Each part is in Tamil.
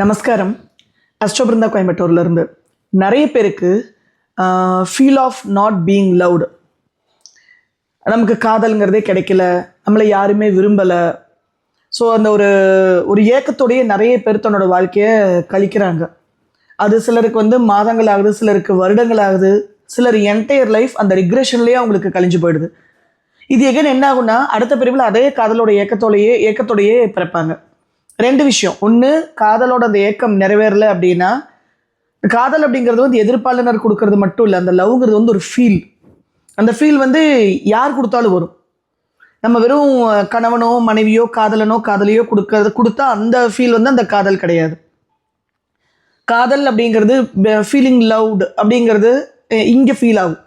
நமஸ்காரம். அஸ்டோபிருந்தா கோயம்புத்தூர்லேருந்து. நிறைய பேருக்கு feel of not being loved நமக்கு காதலுங்கிறதே கிடைக்கல. நம்மளை யாருமே விரும்பலை. ஸோ அந்த ஒரு ஒரு ஏக்கத்தோடைய நிறைய பேர் தன்னோட வாழ்க்கையை கழிக்கிறாங்க. அது சிலருக்கு வந்து மாதங்கள் ஆகுது சிலருக்கு வருடங்கள் ஆகுது சிலர் என்டையர் லைஃப் அந்த ரிக்ரெஷன்லேயே அவங்களுக்கு கழிஞ்சு போயிடுது. இது எகன் என்ன ஆகும்னா அடுத்த பிரிவில் அதே காதலோட ஏக்கத்தோடையே ஏக்கத்தோடையே பிறப்பாங்க. ரெண்டு விஷயம். ஒன்று காதலோட அந்த ஏக்கம் நிறைவேறல அப்படின்னா காதல் அப்படிங்கிறது வந்து எதிர்ப்பாளனர் கொடுக்கறது மட்டும் இல்லை அந்த லவ்ங்கிறது வந்து ஒரு ஃபீல் அந்த ஃபீல் வந்து யார் கொடுத்தாலும் வரும். நம்ம வெறும் கணவனோ மனைவியோ காதலனோ காதலியோ கொடுக்கறது கொடுத்தா அந்த ஃபீல் வந்து அந்த காதல் கிடையாது. காதல் அப்படிங்கிறது ஃபீலிங் லவ்டு அப்படிங்கிறது இங்கே ஃபீல் ஆகும்.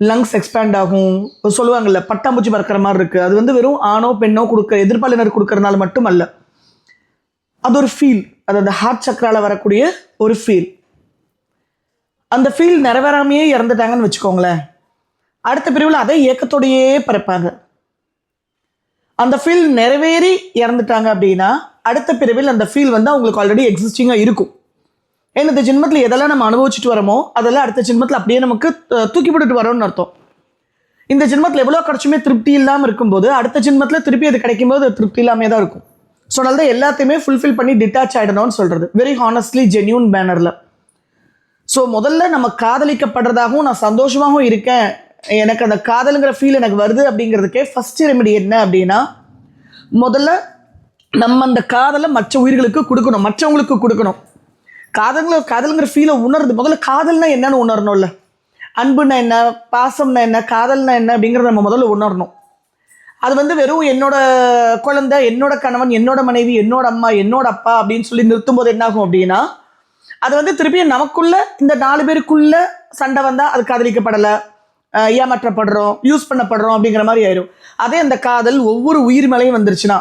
லங்ஸ் எக்ஸ்பேண்ட் ஆகும். சொல்லுவாங்கல்ல பட்டாம்பூச்சி பறக்கிற மாதிரி இருக்குது அது வந்து வெறும் ஆணோ பெண்ணோ கொடுக்க எதிர்ப்பாளினர் கொடுக்கறனால மட்டும் அல்ல அது ஒரு ஃபீல் அது அந்த ஹார்ட் சக்கரால வரக்கூடிய ஒரு ஃபீல் அந்த ஃபீல் நிறைவேறாமையே இறந்துட்டாங்கன்னு வச்சுக்கோங்களேன். அடுத்த பிரிவில் அதே இயக்கத்தோடையே பிறப்பாங்க. அந்த ஃபீல் நிறைவேறி இறந்துட்டாங்க அப்படின்னா அடுத்த பிரிவில் அந்த ஃபீல் வந்து அவங்களுக்கு ஆல்ரெடி எக்ஸிஸ்டிங்காக இருக்கும். ஏன்னா இந்த ஜென்மத்தில் எதெல்லாம் நம்ம அனுபவிச்சுட்டு வரமோ அதெல்லாம் அடுத்த ஜென்மத்தில் அப்படியே நமக்கு தூக்கி போட்டுட்டு வரோம்னு அர்த்தம். இந்த ஜென்மத்தில் எவ்வளோ கிடச்சுமே திருப்தி இல்லாமல் இருக்கும்போது அடுத்த ஜென்மத்தில் திருப்பி அது கிடைக்கும்போது அது திருப்தி இல்லாமல் தான் இருக்கும். ஸோ அதனால தான் எல்லாத்தையுமே ஃபுல்ஃபில் பண்ணி டிட்டாச் ஆகிடணும்னு சொல்கிறது வெரி ஹானஸ்ட்லி ஜென்யூன் பேனரில் ஸோ முதல்ல நம்ம காதலிக்கப்படுறதாகவும் நான் சந்தோஷமாகவும் இருக்கேன். எனக்கு அந்த காதலுங்கிற ஃபீல் எனக்கு வருது அப்படிங்கிறதுக்கே ஃபர்ஸ்ட் ரெமெடி என்ன அப்படின்னா முதல்ல நம்ம அந்த காதலை மற்ற உயிர்களுக்கு கொடுக்கணும். மற்றவங்களுக்கு கொடுக்கணும். காதல்ங்கிற காதலுங்கிற ஃபீலை உணருது முதல்ல காதல்னா என்னன்னு உணரணும்ல. அன்புனா என்ன பாசம்னா என்ன காதல்னா என்ன அப்படிங்கிறத நம்ம முதல்ல உணரணும். அது வந்து வெறும் என்னோட குழந்தை என்னோட கணவன் என்னோட மனைவி என்னோட அம்மா என்னோட அப்பா அப்படின்னு சொல்லி நிறுத்தும் போது என்னாகும் அப்படின்னா அது வந்து திருப்பியும் நமக்குள்ள இந்த நாலு பேருக்குள்ள சண்டை வந்தால் அது காதலிக்கப்படலை. ஏமாற்றப்படுறோம் யூஸ் பண்ணப்படுறோம் அப்படிங்கிற மாதிரி ஆயிரும். அதே அந்த காதல் ஒவ்வொரு உயிர் மேலையும் வந்துருச்சுன்னா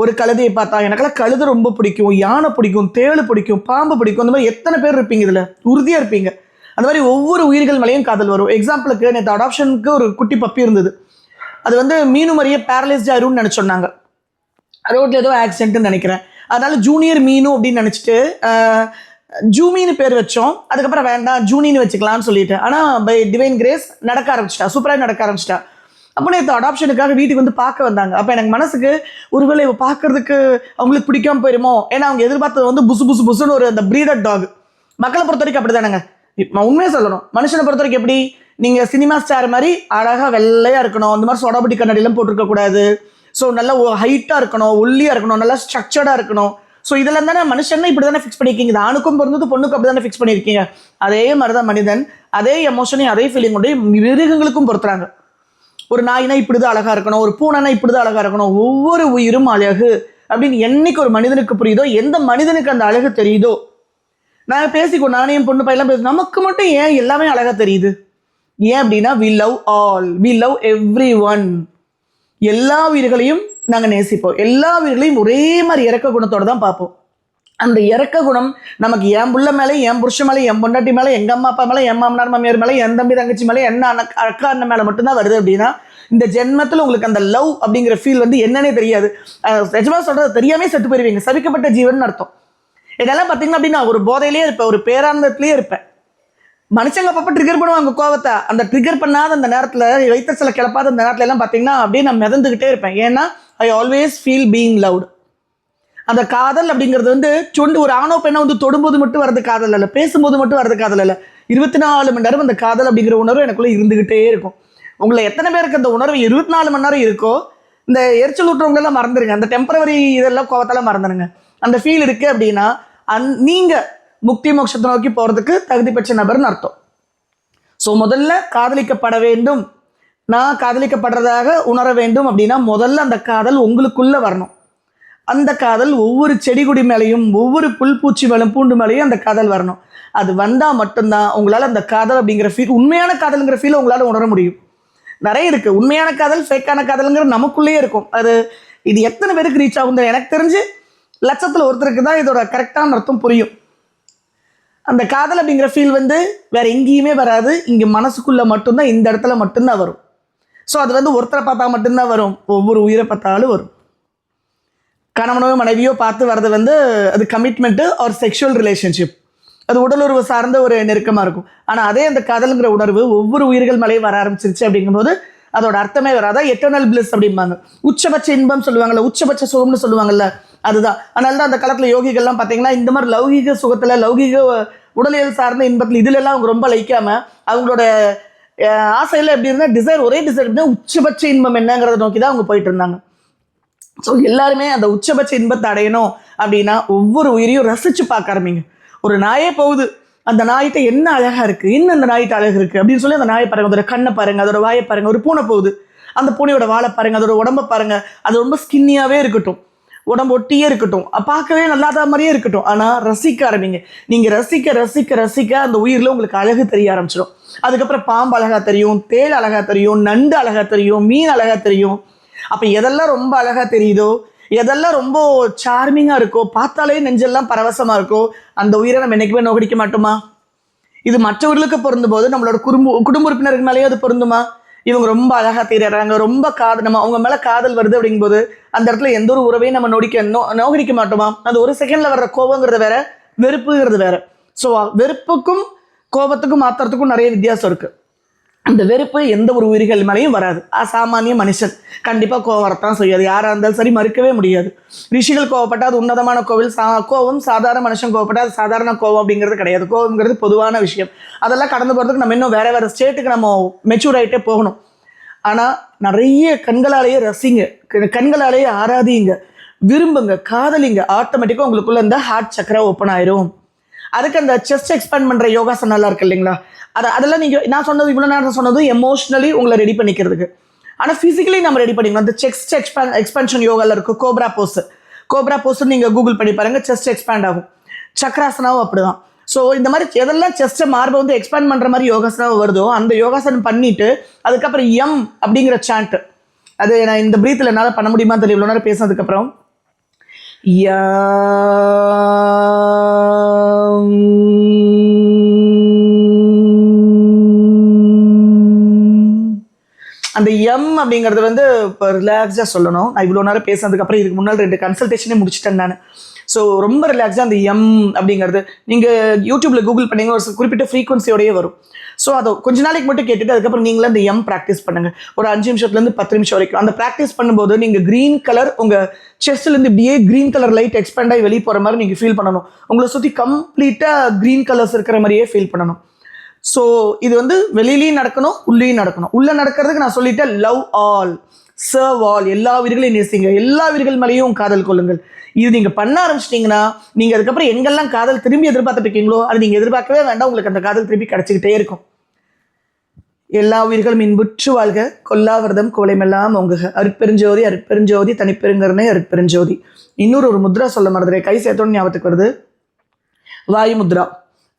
ஒரு கழுதையை பார்த்தா எனக்கெல்லாம் கழுதை ரொம்ப பிடிக்கும் யானை பிடிக்கும் தேள் பிடிக்கும் பாம்பு பிடிக்கும் அந்த மாதிரி எத்தனை பேர் இருப்பீங்க இதில்? உறுதியாக இருப்பீங்க. அந்த மாதிரி ஒவ்வொரு உயிர்கள் மேலேயும் காதல் வரும். எக்ஸாம்பிளுக்கு நேற்று அடாப்ஷனுக்கு ஒரு குட்டி பப்பி இருந்தது. அது வந்து மீனு மாதிரியே பேரலைஸ்ட் ஆயிரும்னு நினச்சி சொன்னாங்க. ஏதோ ஆக்சிடென்ட்னு நினைக்கிறேன். அதனால ஜூனியர் மீனு அப்படின்னு நினச்சிட்டு ஜூமின்னு பேர் வச்சோம். அதுக்கப்புறம் வேண்டாம் ஜூனின்னு வச்சுக்கலாம்னு சொல்லிட்டு. ஆனால் பை டிவைன் கிரேஸ் நடக்க ஆரம்பிச்சிட்டா. சூப்பராக நடக்க ஆரம்பிச்சிட்டா. அப்போ நேற்று அடாப்ஷனுக்காக வீட்டுக்கு வந்து பார்க்க வந்தாங்க. அப்போ எனக்கு மனசுக்கு ஒருவேளை இவ பார்க்கறதுக்கு அவங்களுக்கு பிடிக்காம போயிருமோ? ஏன்னா அவங்க எதிர்பார்த்தது வந்து புசு புசு புசுன்னு ஒரு அந்த ப்ரீடர் டாக் மக்களை பொறுத்த வரைக்கும் அப்படி தானேங்க உண்மையாக சொல்லணும். மனுஷனை பொறுத்த வரைக்கும் எப்படி? நீங்கள் சினிமா ஸ்டார் மாதிரி அழகாக வெள்ளையாக இருக்கணும். இந்த மாதிரி சொடபடி கண்ணாடிலாம் போட்டிருக்கக்கூடாது. ஸோ நல்லா ஹைட்டாக இருக்கணும். ஒல்லியாக இருக்கணும். நல்லா ஸ்ட்ரக்சர்டாக இருக்கணும். ஸோ இதெல்லாம் தானே மனுஷன் இப்படி தானே ஃபிக்ஸ் பண்ணியிருக்கீங்க இது ஆணுக்கும் பிறந்தது பொண்ணுக்கும் அப்படி தானே ஃபிக்ஸ் பண்ணியிருக்கீங்க அதே மாதிரி தான் மனிதன். அதே எமோஷனையும் அதே ஃபீலிங்கோடய மிருகங்களுக்கும் பொறுத்துறாங்க ஒரு நாய்னா இப்படிதான் அழகா இருக்கணும் ஒரு பூனைனா இப்படிதான் அழகா இருக்கணும் ஒவ்வொரு உயிரும் அழகு அப்படின்னு என்னைக்கு ஒரு மனிதனுக்கு புரியுதோ எந்த மனிதனுக்கு அந்த அழகு தெரியுதோ. நான் பேசிக்கோ நானே என் பொண்ணு பையெல்லாம் பேச நமக்கு மட்டும் ஏன் எல்லாமே அழகா தெரியுது? ஏன் அப்படின்னா we love all we love everyone எல்லா உயிர்களையும் நாங்கள் நேசிப்போம். எல்லா உயிர்களையும் ஒரே மாதிரி இறக்க குணத்தோடு தான் பார்ப்போம். அந்த இறக்க குணம் நமக்கு என் புள்ள மேலே என் புருஷன் மேலே என் பொண்டாட்டி மேலே எங்கள் அம்மா அப்பா மேலே என் மாமனார் மாமியார் மேலே என் தம்பி தங்கச்சி மேலே என்ன அண்ணன் அக்கா அண்ணன் மேலே மட்டும்தான் வருது அப்படின்னா இந்த ஜென்மத்தில் உங்களுக்கு அந்த லவ் அப்படிங்கிற ஃபீல் வந்து என்னன்னே தெரியாது. நிஜமாக சொல்கிறது தெரியாமே செத்து போயிருவீங்க. சவிக்கப்பட்ட ஜீவன் அர்த்தம். இதெல்லாம் பார்த்தீங்கன்னா அப்படின்னா ஒரு போதையிலே இருப்பேன் ஒரு பேரானந்தத்திலே இருப்பேன். மனுஷங்க அப்பப்போ ட்ரிகர் பண்ணுவாங்க கோவத்தை. அந்த ட்ரிகர் பண்ணாத அந்த நேரத்தில் வைத்த சில கிளப்பாத அந்த நேரத்துல எல்லாம் பார்த்தீங்கன்னா அப்படியே நான் மிதந்துக்கிட்டே இருப்பேன். ஏன்னா I always feel being loved அந்த காதல் அப்படிங்கிறது வந்து சொண்டு ஒரு ஆணோ பெண்ணை வந்து தொடும்போது மட்டும் வரது காதல் இல்லை பேசும்போது மட்டும் வரது காதல் இல்லை இருபத்தி நாலு மணி நேரம் அந்த காதல் அப்படிங்கிற உணர்வு எனக்குள்ளே இருந்துக்கிட்டே இருக்கும். உங்களை எத்தனை பேருக்கு அந்த உணர்வு இருபத்தி நாலு மணி நேரம் இருக்கோ இந்த எரிச்சல் ஊட்டுறவங்களெல்லாம் மறந்துடுங்க அந்த டெம்பரவரி இதெல்லாம் கோவத்தெல்லாம் மறந்துடுங்க அந்த ஃபீல் இருக்கு அப்படின்னா அந் நீங்கள் முக்தி மோட்சத்தை நோக்கி போகிறதுக்கு தகுதி பெற்ற நபர்னு அர்த்தம். ஸோ முதல்ல காதலிக்கப்பட வேண்டும். நான் காதலிக்கப்படுறதாக உணர வேண்டும் அப்படின்னா முதல்ல அந்த காதல் உங்களுக்குள்ளே வரணும். அந்த காதல் ஒவ்வொரு செடி கொடி மேலேயும் ஒவ்வொரு புல் பூச்சி மேலும் பூண்டு மேலேயும் அந்த காதல் வரணும். அது வந்தால் மட்டும்தான் உங்களால் அந்த காதல் அப்படிங்கிற ஃபீல் உண்மையான காதலுங்கிற ஃபீல் உங்களால் உணர முடியும். நிறைய இருக்குது உண்மையான காதல் ஃபேக்கான காதலுங்கிற நமக்குள்ளேயே இருக்கும். அது இது எத்தனை பேருக்கு ரீச் ஆகும் எனக்கு தெரிஞ்சு லட்சத்தில் ஒருத்தருக்கு தான் இதோட கரெக்டான அர்த்தம் புரியும். அந்த காதல் அப்படிங்கிற ஃபீல் வந்து வேற எங்கேயுமே வராது. இங்கே மனசுக்குள்ளே மட்டும்தான் இந்த இடத்துல மட்டும்தான் வரும். ஸோ அது வந்து ஒருத்தரை பார்த்தா மட்டும்தான் வரும். ஒவ்வொரு உயிரை பார்த்தாலும் வரும். கணவனோ மனைவியோ பார்த்து வர்றது வந்து அது கமிட்மெண்ட்டு ஒரு செக்ஷுவல் ரிலேஷன்ஷிப் அது உடலுறவு சார்ந்த ஒரு நெருக்கமாக இருக்கும். ஆனால் அதே அந்த காதலுங்கிற உணர்வு ஒவ்வொரு உயிர்கள் மேலேயும் வர ஆரம்பிச்சிருச்சு அப்படிங்கும்போது அதோட அர்த்தமே வராதா. எட்டர்னல் பிளஸ் அப்படிம்பாங்க. உச்சபட்ச இன்பம் சொல்லுவாங்கல்ல உச்சபட்ச சுகம்னு சொல்லுவாங்கல்ல அதுதான். அதனால தான் அந்த காலத்தில் யோகிகள்லாம் பார்த்தீங்கன்னா இந்த மாதிரி லௌகிக சுகத்தில் லௌகிக உடலியல் சார்ந்த இன்பத்தில் இதுலெல்லாம் அவங்க ரொம்ப லைக்காமல் அவங்களோட ஆசையில் எப்படி இருந்தால் டிசைர் ஒரே டிசைர் எப்படின்னா உச்சபட்ச இன்பம் என்னங்கிறத நோக்கி தான் அவங்க போயிட்டு இருந்தாங்க. ஸோ எல்லாருமே அந்த உச்சபட்ச இன்பத்தை அடையணும் அப்படின்னா ஒவ்வொரு உயிரையும் ரசிச்சு பார்க்க ஆரம்பிங்க. ஒரு நாயே போகுது. அந்த நாய்கிட்ட என்ன அழகா இருக்கு? இன்னும் அந்த நாய்கிட்ட அழகு இருக்கு? அப்படின்னு சொல்லி அந்த நாயை பாருங்க. அதோட கண்ணை பாருங்க. அதோட வாயை பாருங்க. ஒரு பூனை போகுது. அந்த பூனையோட வாழை பாருங்க. அதோட உடம்ப பாருங்க. அது ரொம்ப ஸ்கின்னியாவே இருக்கட்டும். உடம்பு ஒட்டியே இருக்கட்டும். பார்க்கவே நல்லாத மாதிரியே இருக்கட்டும். ஆனால் ரசிக்க ஆரம்பிங்க. நீங்கள் ரசிக்க ரசிக்க ரசிக்க அந்த உயிரில் உங்களுக்கு அழகு தெரிய ஆரம்பிச்சிடும். அதுக்கப்புறம் பாம்பு அழகாக தெரியும் தேல் அழகாக தெரியும் நண்டு அழகாக தெரியும் மீன் அழகாக தெரியும். அப்போ எதெல்லாம் ரொம்ப அழகா தெரியுதோ எதெல்லாம் ரொம்ப சார்மிங்காக இருக்கோ பார்த்தாலே நெஞ்செல்லாம் பரவசமாக இருக்கோ அந்த உயிரை நம்ம என்னைக்குமே நோகடிக்க மாட்டோமா? இது மற்றவர்களுக்கு பொருந்தும் போது நம்மளோட குடும்ப குடும்ப உறுப்பினருக்கு மேலேயே அது பொருந்துமா? இவங்க ரொம்ப அழகாக தெரியறாங்க ரொம்ப காதல் நம்ம அவங்க மேலே காதல் வருது அப்படிங்கும்போது அந்த இடத்துல எந்த ஒரு உறவையும் நம்ம நொடிக்க நோ நோகடிக்க மாட்டோமா? அந்த ஒரு செகண்ட்ல வர்ற கோபங்கிறது வேற வெறுப்புங்கிறது வேற. ஸோ வெறுப்புக்கும் கோபத்துக்கும் மாத்துறதுக்கும் நிறைய வித்தியாசம் இருக்கு. அந்த வெறுப்பு எந்த ஒரு உயிர்கள் மேலேயும் வராது. அசாமானிய மனுஷன். கண்டிப்பாக கோவம் வரத்தான் செய்யாது யாராக இருந்தாலும் சரி மறுக்கவே முடியாது. ரிஷிகள் கோவப்பட்டா அது உன்னதமான கோவில். சா கோவம் சாதாரண மனுஷன் கோவப்பட்டா அது சாதாரண கோவம் அப்படிங்கிறது கிடையாது. கோவம்ங்கிறது பொதுவான விஷயம். அதெல்லாம் கடந்து போகிறதுக்கு நம்ம இன்னும் வேறு வேறு ஸ்டேட்டுக்கு நம்ம மெச்சூர் ஆகிட்டே போகணும். ஆனால் நிறைய கண்களாலேயே ரசிங்க. கண்களாலேயே ஆராதிங்க. விரும்புங்க. காதலிங்க. ஆட்டோமேட்டிக்காக உங்களுக்குள்ள இந்த ஹார்ட் சக்கரை ஓப்பன் ஆயிரும். அதுக்கு அந்த செஸ்ட் எக்ஸ்பேண்ட் பண்ணுற யோகாசனம் நல்லா இருக்கு இல்லைங்களா? அது அதெல்லாம் நீங்கள் நான் சொன்னது இவ்வளோ நேரம் சொன்னது எமோஷ்னலி உங்களை ரெடி பண்ணிக்கிறதுக்கு. ஆனால் ஃபிசிக்கலி நம்ம ரெடி பண்ணிக்கணும். அந்த செஸ்ட் எக்ஸ்பேன் எக்ஸ்பென்ஷன் யோகாவில் இருக்கு. கோப்ரா போஸ் கோப்ரா போஸ் நீங்கள் கூகுள் பண்ணி பாருங்க. செஸ்ட் எக்ஸ்பேண்ட் ஆகும். சக்கராசனாவும் அப்படிதான். ஸோ இந்த மாதிரி எதெல்லாம் செஸ்ட்டை மார்பை வந்து எக்ஸ்பேண்ட் பண்ணுற மாதிரி யோகாசனம் வருதோ அந்த யோகாசனம் பண்ணிட்டு அதுக்கப்புறம் எம் அப்படிங்கிற சாண்ட் அது நான் இந்த பிரீத்தில் என்னால் பண்ண முடியுமா தெரியல. இவ்வளோ நேரம் பேசினதுக்கப்புறம் யா அந்த எம் அப்படிங்கிறது வந்து இப்போ ரிலாக்ஸாக சொல்லணும். நான் இவ்வளோ நேரம் பேசினதுக்கப்புறம் இதுக்கு முன்னால் ரெண்டு கன்சல்டேஷனே முடிச்சிட்டேன் நான். ஸோ ரொம்ப ரிலாக்ஸாக அந்த எம் அப்படிங்கிறது நீங்கள் யூடியூப்ல கூகுள் பண்ணிங்க ஒரு குறிப்பிட்ட ஃப்ரீக்வன்சியோடயே வரும். ஸோ அதை கொஞ்ச நாளைக்கு மட்டும் கேட்டுட்டு அதுக்கப்புறம் நீங்களே அந்த எம் ப்ராக்டிஸ் பண்ணுங்க. ஒரு அஞ்சு நிமிஷத்துலேருந்து பத்து நிமிஷம் வரைக்கும். அந்த ப்ராக்டிஸ் பண்ணும்போது நீங்கள் க்ரீன் கலர் உங்கள் செஸ்ட்லேருந்து இப்படியே க்ரீன் கலர் லைட் எக்ஸ்பேண்ட் ஆகி வெளியே போகிற மாதிரி நீங்கள் ஃபீல் பண்ணணும். உங்களை சுற்றி கம்ப்ளீட்டாக க்ரீன் கலர்ஸ் இருக்கிற மாதிரியே ஃபீல் பண்ணணும். ஸோ இது வந்து வெளியிலையும் நடக்கணும் உள்ளேயும் நடக்கணும். உள்ளே நடக்கிறதுக்கு நான் சொல்லிட்டேன் லவ் ஆல் சர்வ் ஆல் எல்லா உயிர்களையும் நேசிங்க. எல்லா உயிர்கள் மேலேயும் காதல் கொள்ளுங்கள். இது நீங்கள் பண்ண ஆரம்பிச்சிட்டிங்கன்னா நீங்கள் அதுக்கப்புறம் எங்கெல்லாம் காதல் திரும்பி எதிர்பார்த்துட்டு இருக்கீங்களோ அது நீங்கள் எதிர்பார்க்கவே வேண்டாம். உங்களுக்கு அந்த காதல் திரும்பி கிடைச்சிக்கிட்டே இருக்கும். எல்லா உயிர்களும் இன்புற்று வாழ்க. கொல்லாவிரதம் கோலைமெல்லாம் ஒங்குக அருட்பெருஞ்சோதி அருட்பெருஞ்சோதி தனிப்பெருங்கருணை அருட்பெருஞ்சோதி. இன்னொரு ஒரு முத்ரா சொல்ல மறந்துறேன் கை சேர்த்தோன்னு ஞாபகத்துக்கு வருது. வாயு முத்ரா.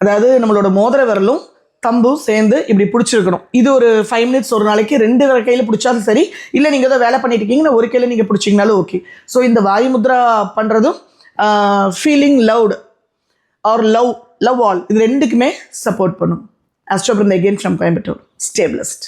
அதாவது நம்மளோட மோதிர விரலும் தம்பும் சேர்ந்து இப்படி பிடிச்சிருக்கணும். இது ஒரு ஃபைவ் மினிட்ஸ் ஒரு நாளைக்கு ரெண்டு கையில் பிடிச்சாலும் சரி. இல்லை நீங்கள் ஏதோ வேலை பண்ணிட்டு இருக்கீங்கன்னா ஒரு கையில் நீங்கள் பிடிச்சிங்கனாலும் ஓகே ஸோ இந்த வாயு முத்ரா பண்ணுறதும் feeling loved or love love all இது ரெண்டுக்குமே சப்போர்ட் பண்ணும். அஸ்டோபிரந்த் again from Coimbatore stay blessed